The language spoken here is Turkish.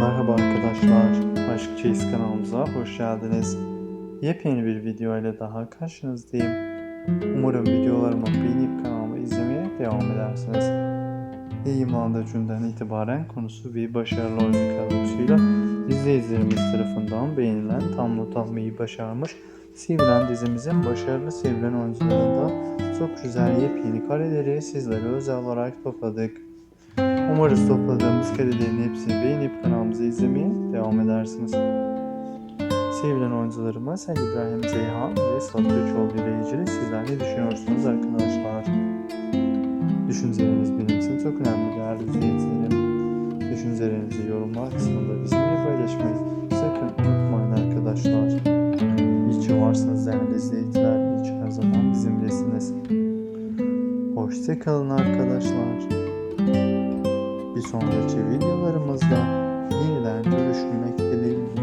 Merhaba arkadaşlar, Aşk Çeyiz kanalımıza hoş geldiniz. Yepyeni bir video ile daha karşınızdayım. Umarım videolarımı beğenip kanalımı izlemeye devam edersiniz. Yayınlandığı günden itibaren konusu bir başarılı oyuncu kadrosuyla izleyicilerimiz tarafından beğenilen tam not almayı başarmış Sivren dizimizin başarılı Sivren oyuncularında çok güzel yepyeni kareleri sizlere özel olarak topladık. Umarız topladığımız karelerin hepsini beğenip kanalımızı izlemeye devam edersiniz. Sevilen oyuncularımız Ali İbrahim Zeyhan ve Satı Çoğlu ile ilgili sizler ne düşünüyorsunuz arkadaşlar? Düşünceleriniz benim için çok önemli değerli izleyicilerim. Düşüncelerinizi yorumlar kısmında bizimle paylaşmayı sakın unutmayın arkadaşlar. İyi ki varsınız değerli izleyiciler. İyi ki her zaman bizimlesiniz. Hoşçakalın arkadaşlar. Bir sonraki videolarımızda yeniden görüşmek dileğiyle.